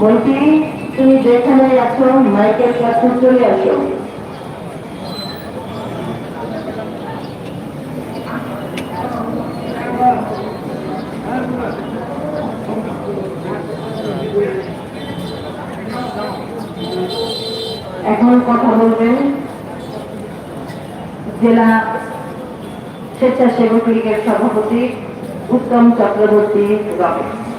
মন্ত্রী তুমি যেখানে আছো মাইকেল কাছে চলে আসো। এখন কথা বলবেন জেলা স্বেচ্ছাসেবক লীগের সভাপতি উত্তম চক্রবর্তী রমেশ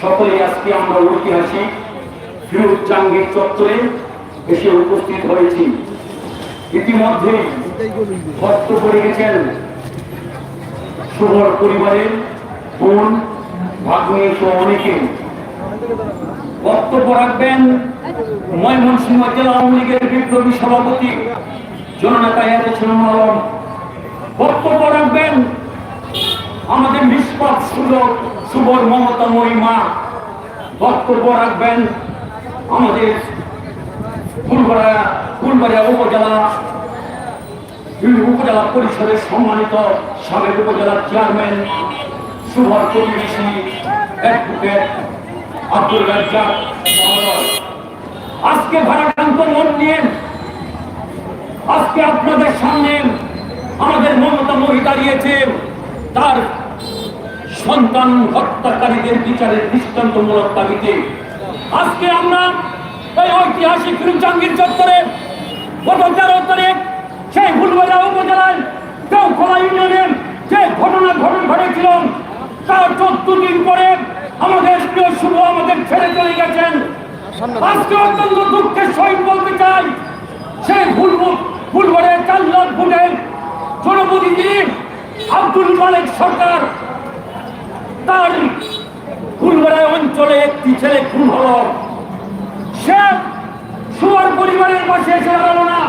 সকলে আজকে আমরা ঐতিহাসিক ফিরোজ জাঙ্গির চত্বরে এসে উপস্থিত হয়েছি। ইতিমধ্যে বক্তব্য রেখেছেন শুভর পরিবারের বোন ভাগ্নে সহ অনেকে। বক্তব্য রাখবেন ময়মনসিংহ জেলা আওয়ামী লীগের বিপ্লবী সভাপতি জননেতা ছিলাম আলম বক্তব্য রাখবেন আমাদের নিষ্পাপ সুযোগ, সুবর মমতাময়ী মা, বক্তব্য রাখবেন আমাদের ফুলবাড়া, ফুলবাড়িয়া উপজেলা উপজেলা পরিষদের সম্মানিত সাবেক উপজেলার চেয়ারম্যান সুভাষ প্রতিবেশী, অ্যাডভোকেট আব্দুল আজকে ভারাক্রান্ত মন নিয়ে, আজকে আপনাদের সামনে আমাদের মমতা মহি দাঁড়িয়েছে তার সন্তান হত্যাকারীদের বিচারের দৃষ্টান্তমূলক দাবিতে আজকে আমরা এই ঐতিহাসিক জাঙ্গির চত্বরে গত তেরো তারিখ সেই ফুলবাড়া উপজেলায় কেউখোলা ইউনিয়নের যে ঘটনা ঘটন ঘটেছিল, তার চোদ্দ দিন পরে আমাদের প্রিয় শুভ আমাদের ছেড়ে চলে গেছেন। আজকে অত্যন্ত দুঃখের সহিত বলতে চাই, সেই ফুল ফুলবাড়ের চার লাখ ভোটের জনপ্রতিনিধি আব্দুল মালিক সরকার তার ফুলবাড়া অঞ্চলে একটি ছেলে খুন হলো। সে সুয়ার পরিবারের পাশে এসে দাঁড়াল না।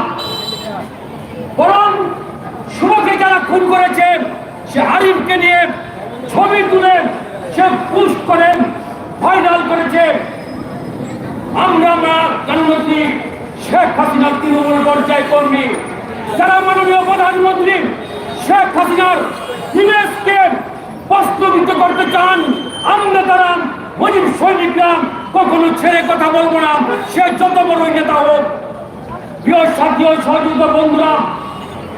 বরং শুভকে যারা খুন করেছেন সে আরিফকে নিয়ে ছবি তুলে সে পুস্ট করেন ভাইরাল করেছে। আমরা আমরা প্রধানমন্ত্রী শেখ হাসিনার তৃণমূল পর্যায় কর্মী, যারা মাননীয় প্রধানমন্ত্রী শেখ হাসিনার ইমেজকে বাস্তবিত করতে চান, আমরা তারা মজিব সৈনিকরা কখনো ছেড়ে কথা বলব না। সে যত বড় নেতা হোক, প্রিয় সাথী ও সহযোগিতা বন্ধুরা,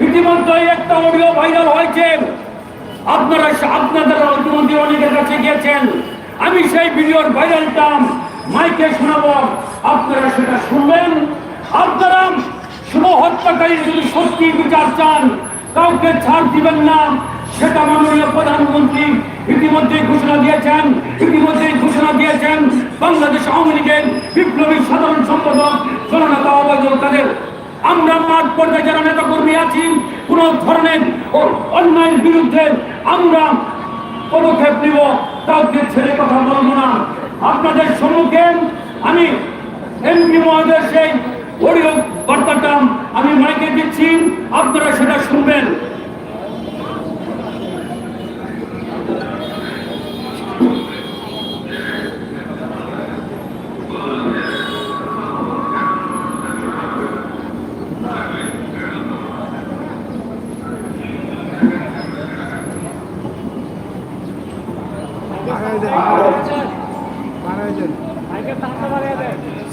ইতিমধ্যে একটা অডিও ভাইরাল হয়েছে। আপনারা আপনাদের ইতিমধ্যে অনেকের কাছে গিয়েছেন। আমি সেই ভিডিওর ভাইরালটা মাইকে শোনাবো। আপনারা সেটা শুনবেন। আপনারা শুভ হত্যাকারী যদি সত্যি বিচার চান কাউকে ছাড় দিবেন না, সেটা মাননীয় প্রধানমন্ত্রী ইতিমধ্যে ঘোষণা দিয়েছেন ইতিমধ্যে ঘোষণা দিয়েছেন, বাংলাদেশ আওয়ামী লীগের বিপ্লবী সাধারণ সম্পাদক জননেতা অবায়দুল কাদের। আমরা মাঠ পর্যায়ে যারা নেতা কর্মী আছি, কোন ধরনের অন্যায়ের বিরুদ্ধে আমরা পদক্ষেপ নিব, কাউকে ছেড়ে কথা বলব না। আপনাদের সম্মুখে আমি এমপি মহোদয়ের সেই অডিও বার্তাটা আমি মাইকে দিচ্ছি। আপনারা সেটা শুনবেন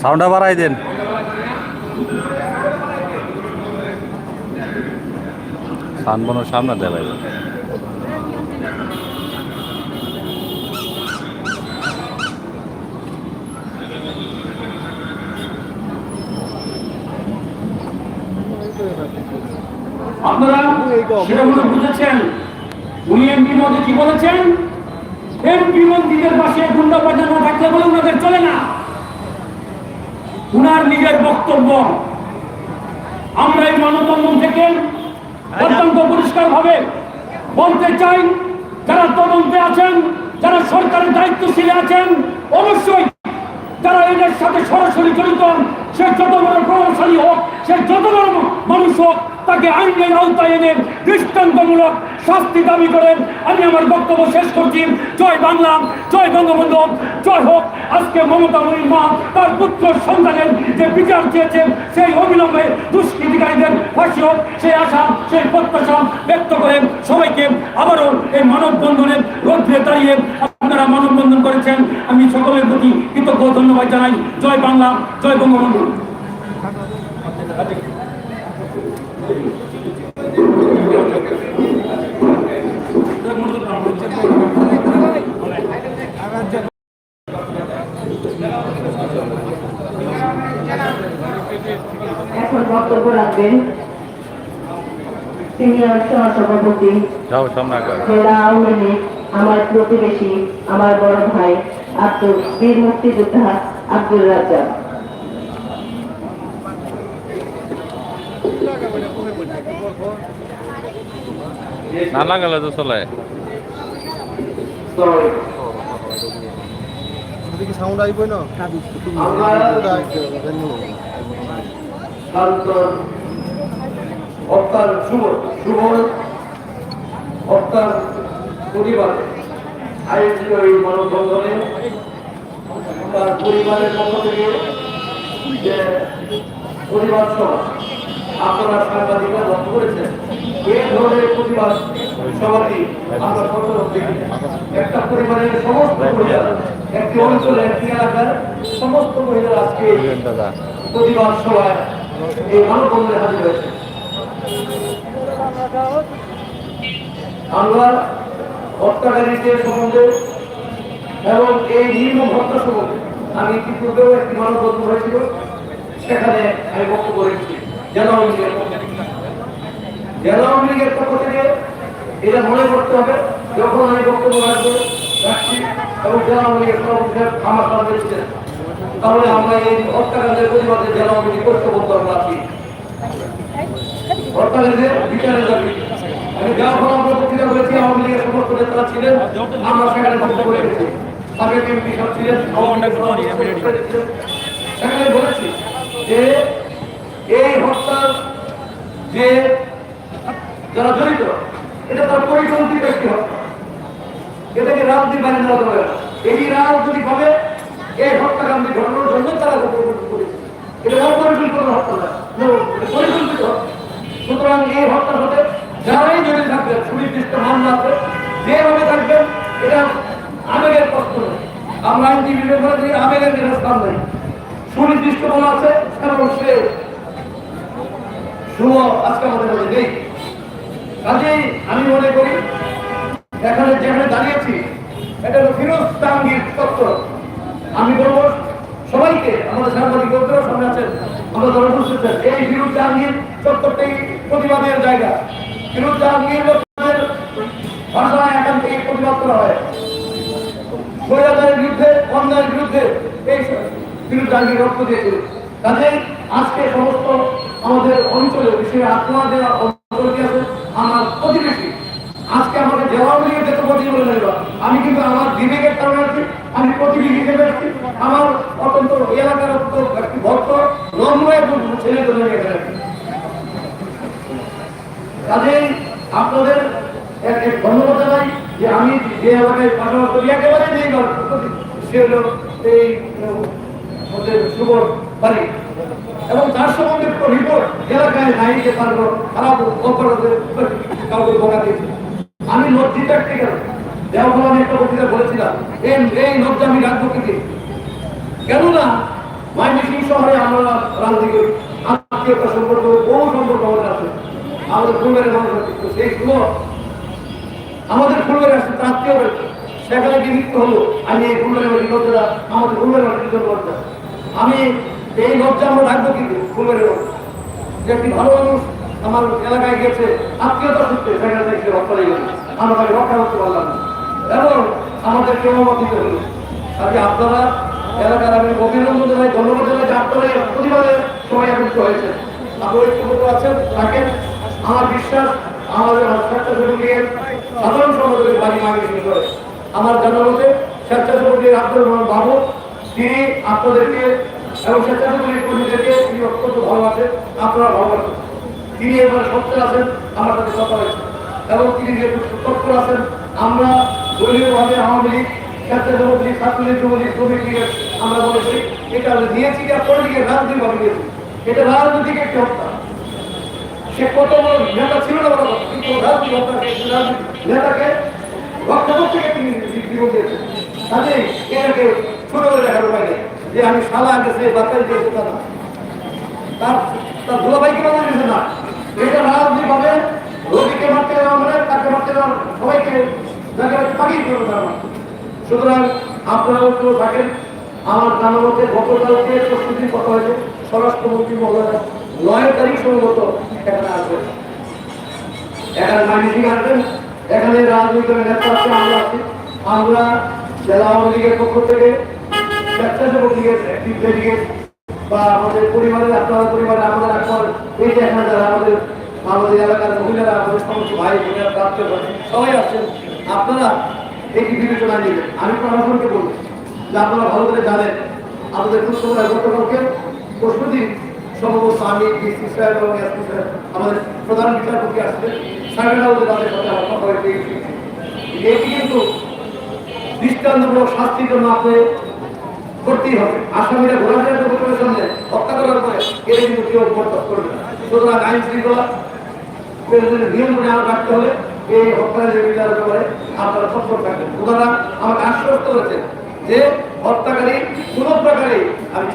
সাউন্ডটা বাড়াই দেন। সানবনের সামনে দেয় আপনারা সেটা মনে বুঝেছেন? উনি এমপি মধ্যে কি বলেছেন? এমপি মন্ত্রীদের পাশে গুন্ডা বাজার না থাকলে বলে ওনাদের চলে না। উনার নিজের বক্তব্য। আমরা এই মানববন্ধন থেকে অত্যন্ত পরিষ্কার ভাবে বলতে চাই, যারা তদন্তে আছেন, যারা সরকারের দায়িত্বশীল আছেন, অবশ্যই যারা এদের সাথে সরাসরি জড়িত সে যত বড় প্রভাবশালী হোক, সে যত বড় মানুষ হোক তাকে আইনের আওতায় এনে দৃষ্টান্তমূলক শাস্তি দাবি করেন। আমি আমার বক্তব্য শেষ করছি। জয় বাংলা, জয় বঙ্গবন্ধু, জয় হোক। আজকে মমতা মনির মা, তার পুত্র সন্তানের যে বিচার চেয়েছেন সেই অবিলম্বে দুষ্কৃতিকারীদের ফাঁসি হোক। সেই আশা, সেই প্রত্যাশা ব্যক্ত করেন। সবাইকে আবারও এই মানববন্ধনের রোদ্রে দাঁড়িয়ে আপনারা মানববন্ধন করেছেন। আমি সকলের প্রতি কৃতজ্ঞ ধন্যবাদ জানাই। জয় বাংলা, জয় বঙ্গবন্ধু। এখন বক্তব্য রাখবেন সিনিয়র সহসভাপতি। জেলা আওয়ামী লীগ আমার প্রতিবেশী আমার বড় ভাই আব্দুল বীর মুক্তিযোদ্ধা আব্দুল রাজ্জাক। না লাগালে তো চলে। সাউন্ড আইবই না হত্যার শুভ শুভ হত্যার প্রতিবাদে আয়োজিত এই মানববন্ধনে তার পরিবারের পক্ষ পরিবার সভা আপনারা সাংবাদিকরা লক্ষ্য করেছেন এই আমরা হত্যাকারীদের সম্বন্ধে এবং এই নির্মম হত্যা সম্বন্ধে আমি ইতিপূর্বেও একটি মানববন্ধন হয়েছিল, সেখানে আমি বক্তব্য রেখেছি। জেলা আওয়ামী লীগের পক্ষ থেকে। জেলা আওয়ামী লীগের এটা মনে করতে হবে, যখন আমি রাখছি এবং জেলা আওয়ামী আমার তাহলে আমরা এই হত্যাকাণ্ডের প্রতিবাদে জেলা আমরা আমি আমরা লীগের সমস্ত নেতারা ছিলেন, আমরা সেখানে বক্তব্য বলেছি যে এই হত্যার যে যারা জড়িত, এটা তার পরিকল্পিত একটি হত্যা এটাকে রাজনীতির বাইরে নেওয়া যাবে। এই রাজনৈতিক ভাবে, এই হত্যাকাণ্ডের ঘটনার জন্য তারা এটা হত্যা পরিকল্পিত। সুতরাং এই হত্যার সাথে যারাই জড়িত থাকবেন সুনির্দিষ্ট মামলা আছে, যেভাবে থাকবেন, এটা আবেগের প্রশ্ন আমরা আইনজীবীদের বলে দিই, আবেগের নিরস্থান নেই সুনির্দিষ্ট বলা আছে এবং সে শুভ আজকে আমাদের মধ্যে নেই। কাজেই আমি মনে করি এখানে যেখানে দাঁড়িয়েছি, এটা হলো ফিরোজ চত্বর আমি বলব, সবাইকে, আমাদের সাংবাদিক বন্ধুরা, সামনে আছেন আমরা যারা এই ফিরোজ চত্বরটাই প্রতিবাদের জায়গা। ফিরোজ লোকদের ভাষায় এখান থেকে প্রতিবাদ করা হয়। স্বৈরাচারের বিরুদ্ধে, অন্যায়ের বিরুদ্ধে এই ফিরোজ রক্ত দিয়েছিল কাজেই আজকে সমস্ত আমাদের অঞ্চলে বিশেষ আপনাদের অঞ্চল কি আছে। আমার প্রতিবেশী আজকে আমাকে জবাব দিয়ে যেতে প্রতি বলে আমি কিন্তু আমার বিবেকের কারণে আছি, আমি প্রতিনিধি হিসেবে আসছি আমার অত্যন্ত এলাকার একটি ভক্ত নম্র একজন ছেলে জন্য আছি। কাজেই আপনাদের ধন্যবাদ জানাই যে আমি যে এলাকায় পাশাপাশি করি একেবারে নেই সে হলো এই শুভর বাড়ি এবং তার সম্বন্ধে কোনো রিপোর্ট এলাকায় নাই যে পারব খারাপ অপরাধে কাউকে বকা দিয়েছে আমি লজ্জিত কেন দেওয়া একটা বক্তৃতা বলেছিলাম, এই লজ্জা আমি রাখব কি দিয়ে? কেননা ময়মনসিং শহরে আমরা রাজনীতি করি আত্মীয়তা সম্পর্ক, বহু সম্পর্ক আমাদের আছে। আমাদের মানুষ আছে। সেই আমাদের তার আত্মীয় সেখানে মৃত্যু হলো, আমি এই আমাদের আমি এই লজ্জা আমরা রাখব কিন্তু ফুলবাড়ি যে একটি ভালো মানুষ আমার এলাকায় গেছে আত্মীয়তা সূত্রে সেখানে থেকে রক্ষা লেগে আমরা তাকে রক্ষা করতে পারলাম না। এবং আমাদের দিতে হলো আজকে আপনারা এলাকার আমি অভিনন্দন জানাই, ধন্যবাদ জানাই যে আপনারা এই প্রতিবাদে সবাই একত্রিত হয়েছে। আপনি ঐক্যবদ্ধ আছেন, থাকেন। আমার বিশ্বাস, আমাদের স্বেচ্ছাসেবক লীগের সাধারণ সম্পাদকের বাড়ি মাগে শুরু করে। আমার জানা মতে, স্বেচ্ছাসেবক লীগের আব্দুল রহমান বাবু, তিনি আপনাদেরকে এবং আছেন, আমার বলেছি, এটা নিয়েছি রাজনৈতিক একটি হত্যা। সে কত নেতা ছিল না কিন্তু রাজনৈতিক হত্যা নেতাকে রক্ষা করতে গিয়ে তিনি জীবন দিয়েছেন কাজে এটাকে ছোট করে দেখার যে আমি সালা গেছে দিয়েছে তা না। তার তার দুলাভাইকে বাধা দিয়েছে না? এটা রাজনীতি ভাবে রোগীকে মারতে দেওয়া মানে তাকে মারতে দেওয়া সবাইকে যাকে পাঠিয়ে দিল তারা। সুতরাং আপনারা উত্তর থাকেন। আমার জানা মতে গতকালকে প্রস্তুতির কথা হয়েছে, স্বরাষ্ট্রমন্ত্রী মহোদয় নয় তারিখ সম্ভবত এখানে আসবেন। এখানে মাইনিং আসবেন। এখানে রাজনৈতিক নেতা আছে, আমরা আছি। আমরা জেলা আওয়ামী লীগের পক্ষ থেকে স্বেচ্ছাসেবক লীগের লীগের বা আমাদের পরিবারের আপনার পরিবারে আমাদের আপনার এই যে এখানে যারা আমাদের আমাদের এলাকার মহিলারা, আমাদের সমস্ত ভাই বোনেরা প্রাপ্ত সবাই আছেন আপনারা এটি বিবেচনা নেবেন আমি প্রশাসনকে বলব যে আপনারা ভালো করে জানেন। আমাদের কুষ্ঠমায় গতকালকে প্রস্তুতি সম্ভবত আমি ডিসি সাহেব এবং এসপি সাহেব আমাদের প্রধান বিচারপতি আসছেন। সাড়ে তাদের সাথে কথা হয়ে এটি কিন্তু দৃষ্টান্তমূলক শাস্তির জন্য আপনি করতেই হবে। আসামিরা ঘোরাফেরা করে পরে এটা কিন্তু কেউ করবে সুতরাং আইন শৃঙ্খলা নিয়ম করে রাখতে হবে। এই হত্যাকারী বিচারের ব্যাপারে আপনারা তৎপর থাকবেন। আমাকে আশ্বস্ত করেছেন যে হত্যাকারী কোন প্রকারে আমি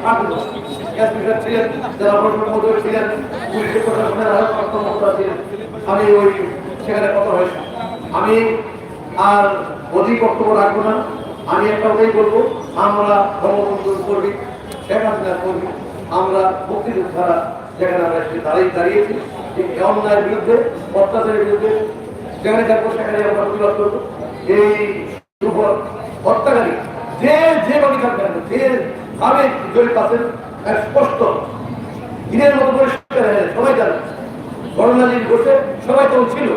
আমি ওই সেখানে কথা আমি আর অধিক বক্তব্য রাখব না। আমি একটা বলব আমরা বঙ্গবন্ধুর কর্মী শেখ হাসিনার আমরা মুক্তিযোদ্ধারা যেখানে আমরা এসে দাঁড়িয়ে দাঁড়িয়েছি এই অন্যায়ের বিরুদ্ধে অত্যাচারের বিরুদ্ধে যেখানে থাকব সেখানে আমরা প্রতিবাদ করব। এই হত্যাকারী যে যে বাড়ি থাকবে না, যে ভাবে জড়িত আছেন স্পষ্ট দিনের মতো পরিষ্কার সবাই জানে করোনালিন বসে সবাই তখন ছিল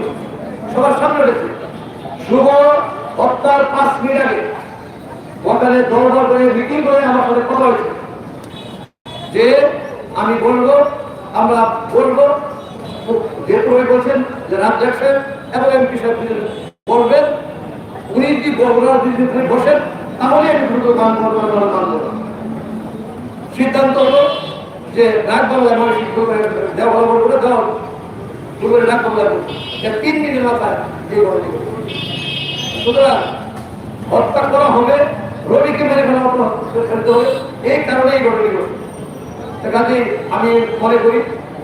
সবার সামনে রয়েছে। শুভ হত্যার পাঁচ মিনিট আগে ওখানে দরবার করে মিটিং করে আমার সাথে কথা হয়েছে। যে আমি বলব, আমরা বলব যেহেতু উনি বলছেন যে রাজ্জাক সাহেব এবং এমপি সাহেব বলবেন, উনি যদি বলবার যদি বসেন, তাহলে আমি দ্রুত গান করব আমরা করব। সিদ্ধান্ত হলো যে ডাক বাংলায় মানুষ দেওয়া ভালো বলব দেওয়া ডাক বাংলায় বলব। তিন দিনের মাথায় এই সুতরাং হত্যা করা হবে রবিকে মেরে ফেলা হতো এই কারণে এই ঘটনা ঘটবে কাজে আমি মনে করি,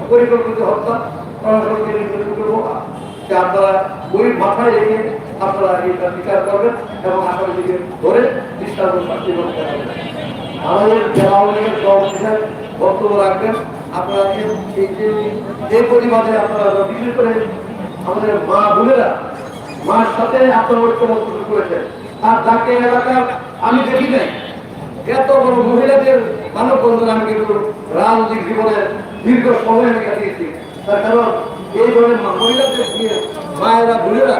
পরিকল্পিত হত্যা প্রশাসনকে নির্দেশ করব। যে আপনারা গরিব মাথায় রেখে আপনারা এটা বিচার করবেন এবং ধরে দৃষ্টান্ত শাস্তি করতে আমাদের জেলা আওয়ামী লীগের বক্তব্য রাখবেন। আপনারা এই- প্রতিবাদে আপনারা বিশেষ করে আমাদের মা বোনেরা মার সাথে আপনারা করেছেন, আর যাকে এলাকার আমি দেখি নাই। এত বড় মহিলাদের মানব মানববন্ধন আমি কিন্তু রাজনৈতিক জীবনের দীর্ঘ সময় আমি কাটিয়েছি। তার কারণ এই ধরনের মহিলাদের নিয়ে মায়েরা, বোনেরা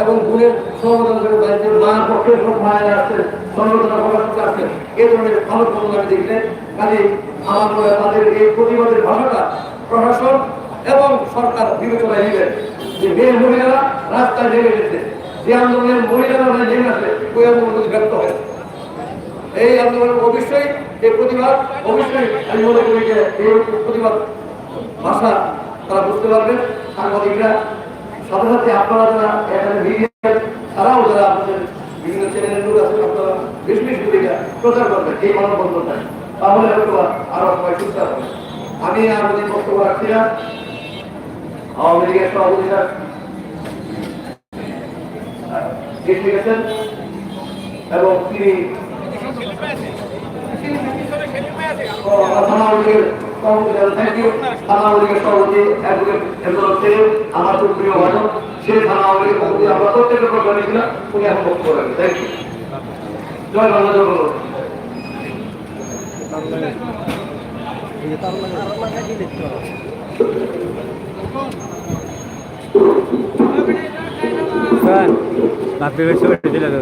এবং বোনের সমাধান করে বাড়িতে মার পক্ষে সব মায়েরা আছেন সংগঠনা প্রকাশ আছেন এই ধরনের মানববন্ধন আমি দেখলে কাজে আমার তাদের এই প্রতিবাদের ভাষাটা প্রশাসন এবং সরকার বিবেচনায় নেবেন যে মেয়ে মহিলারা রাস্তায় নেমে গেছে। যে আন্দোলনের মহিলারা নেমে আসে ওই আন্দোলন ব্যর্থ হয়। এই আন্দোলন অবশ্যই এই প্রতিবাদ, অবশ্যই আমি মনে করি যে এই প্রতিবাদ ভাষা তারা বুঝতে পারবেন। সাংবাদিকরা, সাথে সাথে আপনারা যারা এখানে মিডিয়া তারাও যারা আপনাদের বিভিন্ন চ্যানেলের লোক আছে, আপনারা বেশ বেশ ভূমিকা প্রচার করবেন এই মানববন্ধনটা তাহলে আরও সবাই সুস্থ হবে। আমি আর অধিক বক্তব্য রাখছি না। আওয়ামী লীগের সভাপতি স্যার গেছেন এবং তিনি আমার খুব প্রিয় ভাষণ সেই আমরা প্রত্যেকের পক্ষ নিয়েছিলাম উনি এখন জয় বাংলা তার মানে স্যার বাপি বেশি করে দিলে তো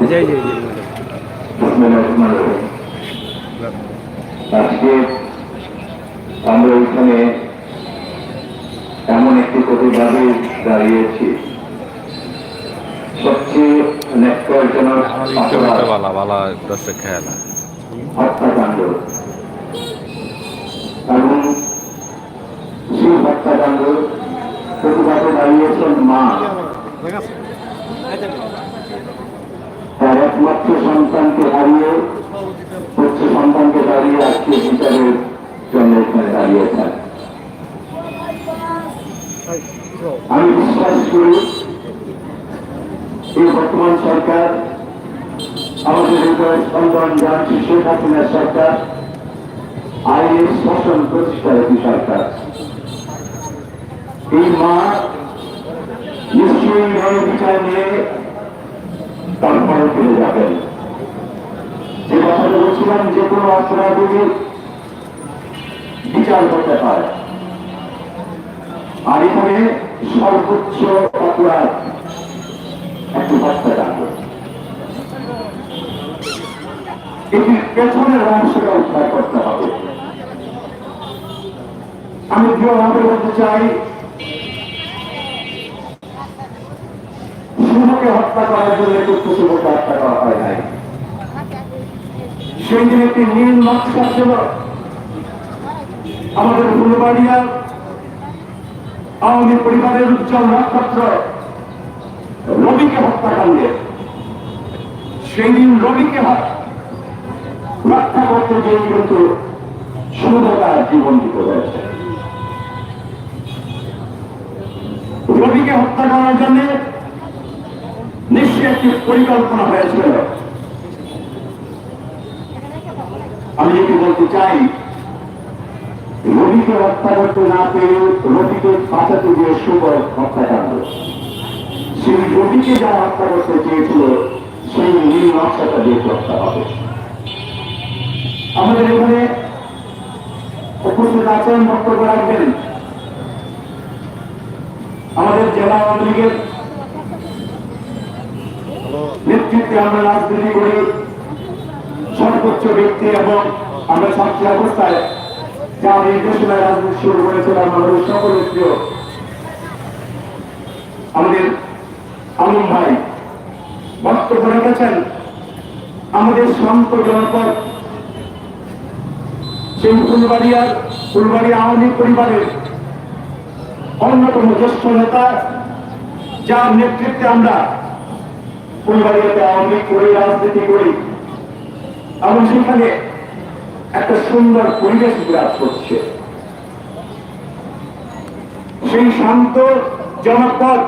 জি জি জি আজকে আমরা এখানে এমন একটি প্রতিবাদে দাঁড়িয়েছি। সবচেয়ে ন্যাক্কারজনক হত্যাকাণ্ড। এবং সেই হত্যাকাণ্ড প্রতিবাদে দাঁড়িয়েছেন মা তার একমাত্র সন্তানকে হারিয়ে উচ্চ সন্তানকে দাঁড়িয়ে আজকে বিচারের জন্য এখানে দাঁড়িয়েছেন আমি বিশ্বাস করি এই বর্তমান সরকার আমাদের হৃদয় স্পন্দন জানছি শেখ হাসিনার সরকার আইনের শাসন প্রতিষ্ঠার একটি সরকার এই মা নিশ্চয়ই বিচার নিয়ে তারপরে ফিরে যাবেন। যে কথাটা বলছিলাম যে কোনো অপরাধীর বিচার করতে পারে আর এখানে সর্বোচ্চ অপরাধ একটি হত্যাকাণ্ড। এটির পেছনের অংশটা উদ্ধার করতে হবে। আমি দৃঢ়ভাবে বলতে চাই শুভকে হত্যা করার জন্য কিন্তু শুভকে হত্যা করা হয় নাই। সেই দিন একটি নীল নকশা ছিল আমাদের ফুলবাড়িয়ার আওয়ামী পরিবারের উজ্জ্বল নক্ষত্র রবিকে হত্যাকাণ্ডে সেই দিন রবিকে হত্যা করতে গিয়ে কিন্তু শুভতার জীবন দিতে হয়েছে। রবিকে হত্যা করার জন্য নিশ্চয় একটি পরিকল্পনা হয়েছিল। আমি যেটি বলতে চাই রবিকে হত্যা করতে না পেরে রবিকে বাঁচাতে গিয়ে শুভ হত্যাকাণ্ড সেই রবিকে যারা হত্যা করতে চেয়েছিল, সেই নীল নকশাটা দিয়ে করতে হবে। আমাদের এখানে উপস্থিত আছেন বক্তব্য রাখবেন। আমাদের জেলা আওয়ামী লীগের নেতৃত্বে আমরা রাজনীতি করি। সর্বোচ্চ ব্যক্তি এবং আমরা ছাত্র অবস্থায় যা নির্দেশনায় রাজনীতি শুরু করেছিলাম আমাদের সকলের প্রিয়। আমাদের আলম ভাই বক্তব্য রেখেছেন, আমাদের শান্ত জনপদ, সেই ফুলবাড়িয়ার, ফুলবাড়িয়া আওয়ামী পরিবারের অন্যতম জ্যেষ্ঠ নেতা, যার নেতৃত্বে আমরা ফুলবাড়িয়াতে আওয়ামী করি, রাজনীতি করি। এবং সেখানে একটা সুন্দর পরিবেশ বিরাজ করছে। সেই শান্ত জনপদ